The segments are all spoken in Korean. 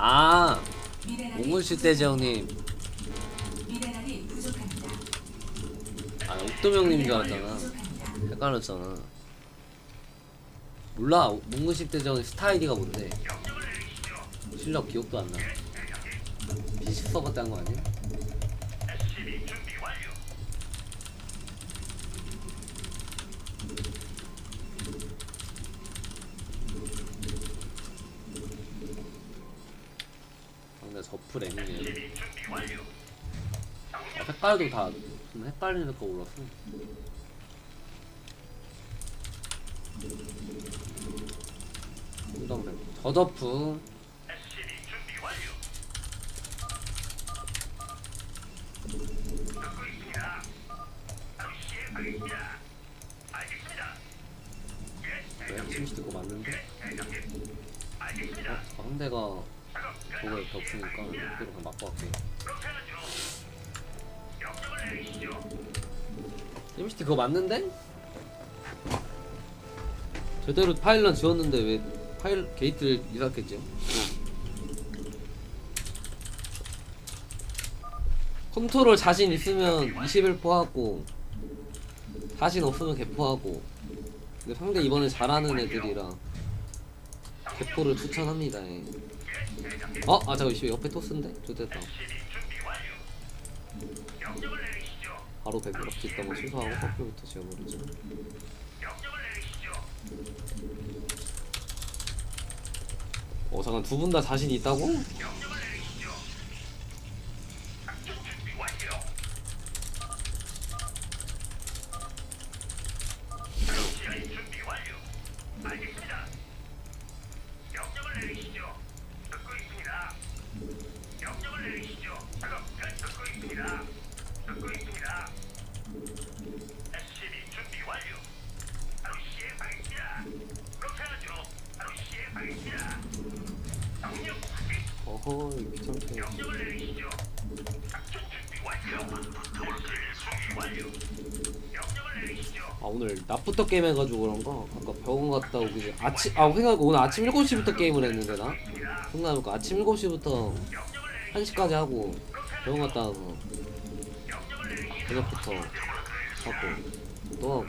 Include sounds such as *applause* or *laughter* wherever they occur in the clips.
아 몽골시 대제 형님. 아 옥돔 형님 줄 알았잖아. 헷갈렸잖아 몰라 몽골시 대제 형님 스타 아이디가 뭔데 실력 기억도 안나 PC 서버 딴거 아니야? 아, 근데 저풀 M이네 아, 색깔도 다 좀 헷갈리는 거 흰동색 저더프 왜 침시 거 맞는데? 어? 상대가 저거 이렇게 없으니까 이대로 그냥 맞고 갈게 MCT 그거 맞는데? 제대로 파일런 지웠는데 왜 파일 게이트를 이상했겠죠? 컨트롤 자신 있으면 21% 하고 자신 없으면 개포하고 근데 상대 이번에 잘하는 애들이라 개포를 추천합니다 예. 어? 아 잠깐 씨 옆에 토스인데? 좋됐다 바로 100 이렇게 있다가 취소하고 커플부터 지워버리죠 어 잠깐 두 분 다 자신 있다고? 어허 이 귀찮게 아 오늘 낮부터 게임 해가지고 그런가? 아까 병원 갔다 오기 아침 아 생각해보니까 오늘 아침 7시부터 게임을 했는데 나? 생각해보니까 아침 7시부터 1시까지 하고 병원 갔다 와서 저녁부터 하고 또 하고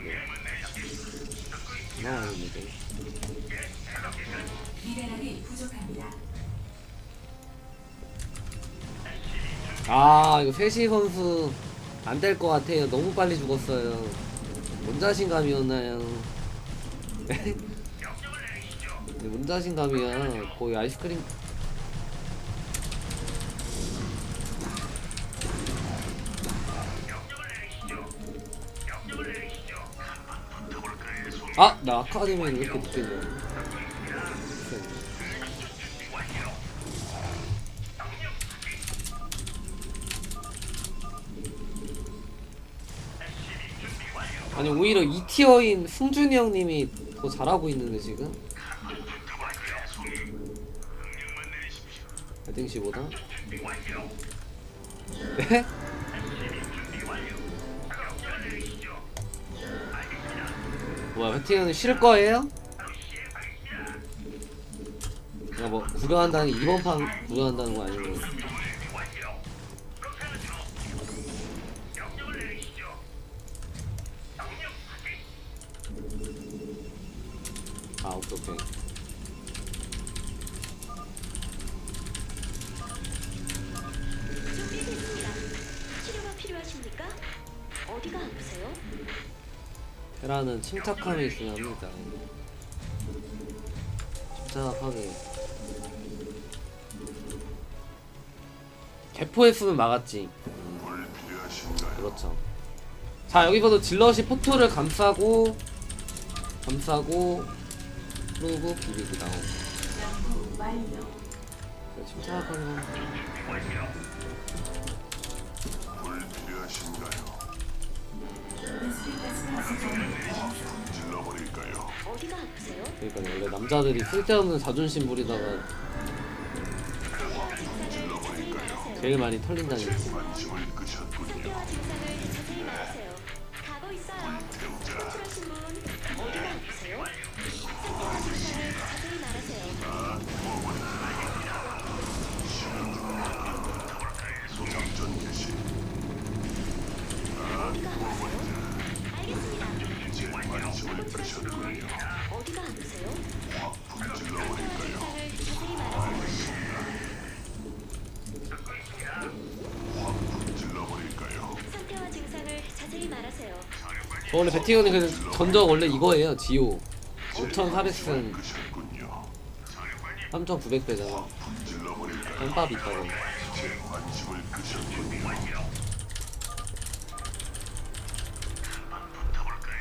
부족합니다. 아 이거 세시 선수 안 될 것 같아요. 너무 빨리 죽었어요. 뭔 자신감이었나요? *laughs* 네, 거의 아이스크림 아! 나 아카데미를 왜 이렇게 줘 아니 오히려 2티어인 승준이 형님이 더 잘하고 있는데 지금 헤딩 씨보다 *laughs* 네? 뭐야 회팅은 쉴 거예요? 내가 뭐 구경한다는 게 이번 판 구경한다는 거 아니고 아 오케이 오케이 테라는 침착함이 중요합니다. 침착하게. 개포했으면 막았지. 그렇죠. 자 여기서도 질럿이 포토를 감싸고 감싸고 그러고 비비고 나오고. 침착하게 그러니까 원래 남자들이 쓸데없는 자존심 부리다가 제일 많이 털린다니까. 상 어, 저 원래 배팅은 그 전적 원래 이거예요 지오. 5,400승. 3,900배잖아. 깜빡이 있다고.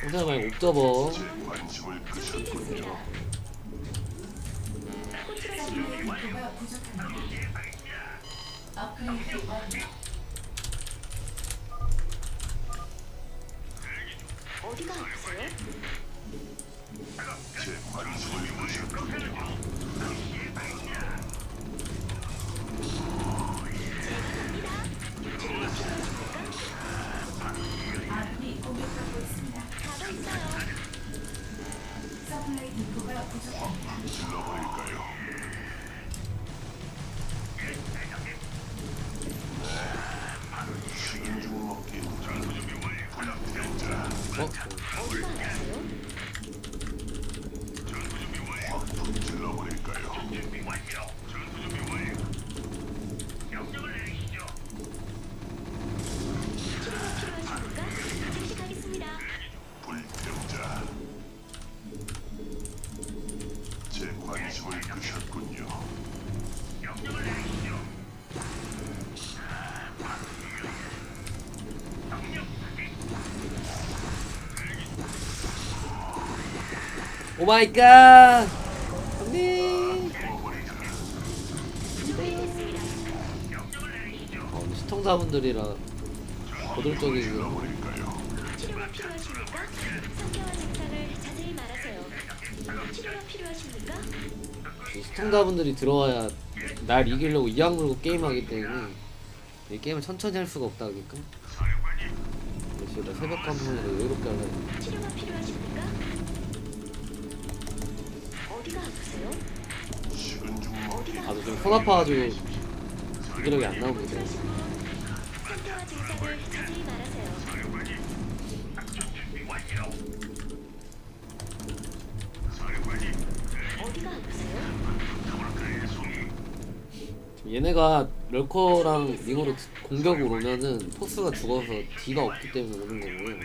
부족합니다. 업그레이드 완료. 어디가 Yeah. 마이갓 형님 준비됐습니다. 어, 우리 시청자분들이랑 거들적이고 질러버릴까요? 치료가 필요하십니까? 상태와 증상을 자세히 말하세요. 치료가 필요하십니까? 시청자분들이 들어와야 날 이기려고 이악 물고 게임하기 때문에 이 게임을 천천히 할 수가 없다 그러니까 그래서 나 새벽 감성으로 여유롭게 하려 치료가 필요 좀손 아파가지고 기력이 안. 어디가 아프세요? 얘네가 럴커랑 링으로 공격으로 오면은 토스가 죽어서 D가 없기 때문에 오는 거고요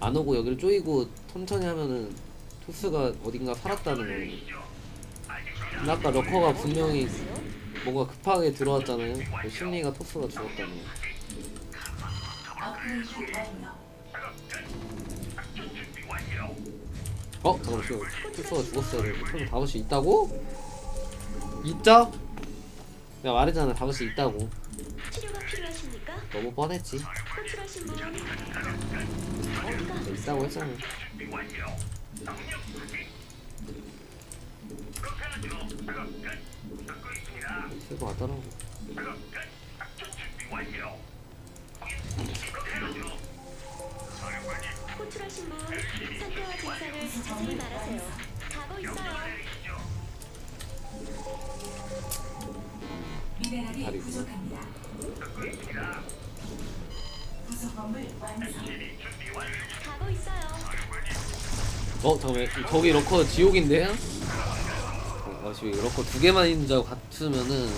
안 오고 여기를 쪼이고 천천히 하면은 토스가 어딘가 살았다는 거예요 아까 럴커가 분명히? 뭔가 급하게 들어왔잖아요 그 심리가 토스가 완료. 어? 잠깐만 지금 토스가 죽었어요 잡을 수 있다고? 있죠? 내가 말했잖아 수 있다고? 너무 뻔했지? 있다고 했잖아 쓸거 같더라고 호출하신 분 상태와 증상을 자세히 말하세요. 가고 있어요. 미네랄이 다리 부족합니다. 부속 건물 완성. 가고 있어요. 어 잠깐만 거기 러커 지옥인데요? 어, 아 지금 러커 두 개만 있는 줄 알고 같으면은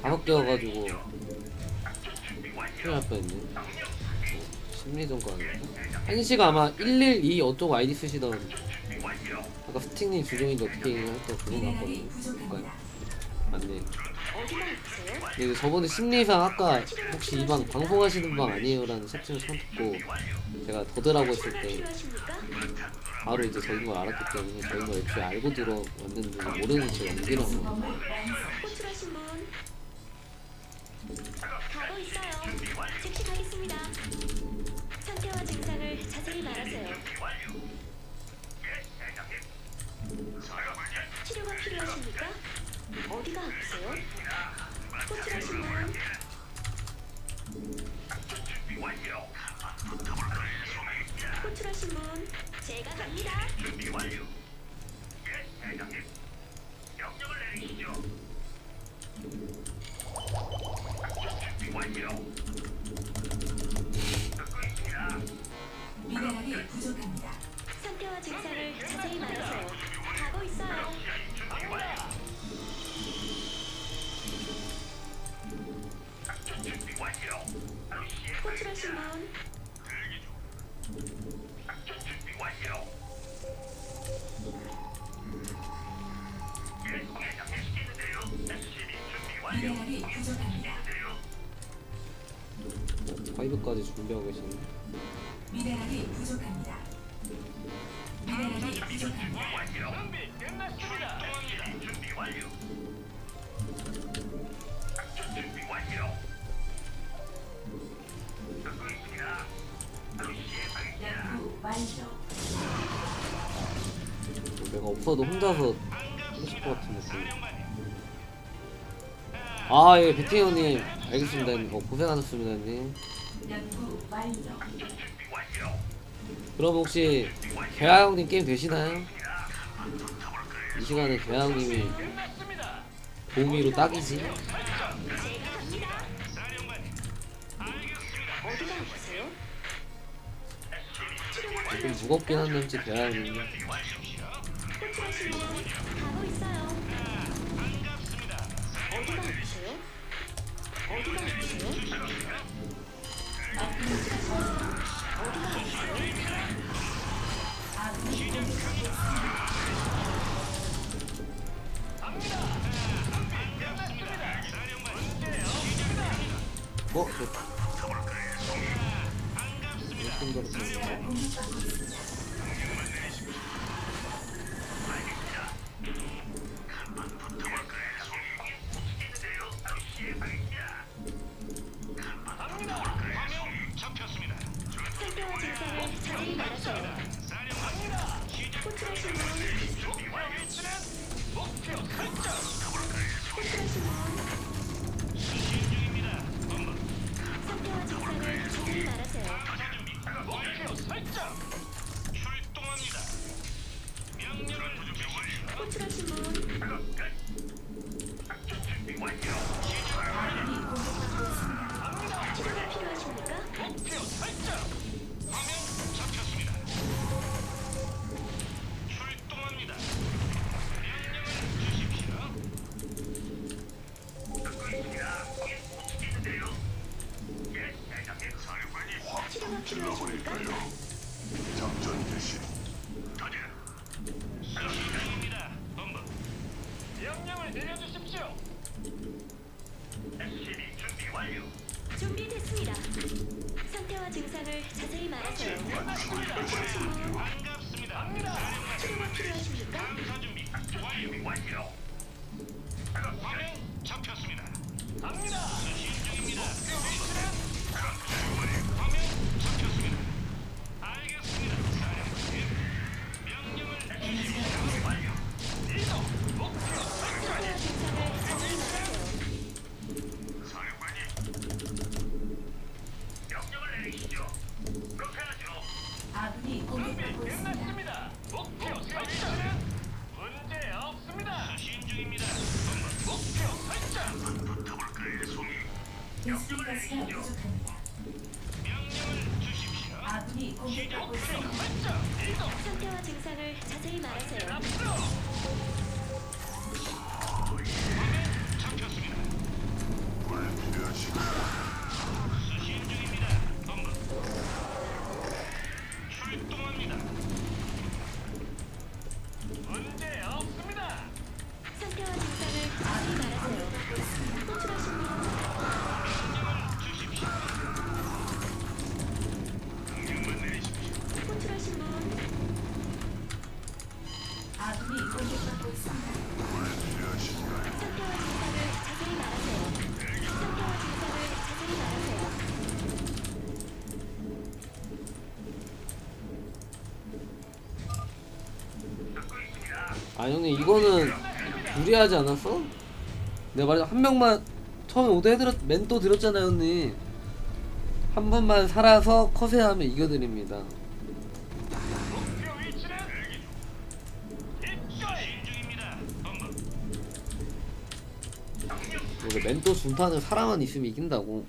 다섯 개여가지고 큰일 날 뻔했네 심리전과 한시가 아마 112 어쩌고 아이디 쓰시던 아까 스팅님 주종인데 어떻게 했던 미네랄이 같거든요 부족합니다. 맞네? 근데 저번에 심리상 아까 혹시 이 방 방송하시는 방 아니에요? 라는 섭취를 처음 듣고 제가 더드라고 했을 때? 바로 이제 저인 걸 알았기 때문에 저인 걸 애초에 알고 들어왔는지 모르는 자세히 말하세요. 치료가 필요하십니까? 어디가 아프세요? 호출하신 분 제가 갑 파이브까지 준비하고 계시네. 미네랄이 부족합니다. 미네랄이 부족합니다. 준비 끝났습니다. 준비 완료. 작전 준비 완료. 듣고 있습니다. 완료. 내가 없어도 혼자서 하고 싶을 것 같은 느낌. 아, 예, 베티 형님. 알겠습니다, 형님. 어, 고생하셨습니다, 형님. 그럼 혹시 개화 형님 게임 되시나요? 이 시간에 개화 형님이. 도우미로 딱이지? 좀 무겁긴 한데, 혹시 개화 형님. 분 가고 있어요. 어디가 아프세요? 어디가 아프세요? 어디가 아프세요? 호출하신 분 아군이 공격받고 있습니다. 치료가 필요하십니까? 목표 설정. 화면 잡혔습니다. 출동합니다. 베스핀가스가 부족합니다. 명령을 주십시오. 아군이 공격받고 목표 있습니다. 설정. 이동. 상태와 증상을 자세히 말하세요. 앞으로. 잡혔습니다. 불필요하신 형님, 이거는 무리하지 않았어? 내가 말해, 한 명만 처음에 오더 해드렸, 멘토 드렸잖아요, 형님. 한 번만 살아서 컷에 하면 이겨드립니다. 멘토 준판을 사람만 있으면 이긴다고.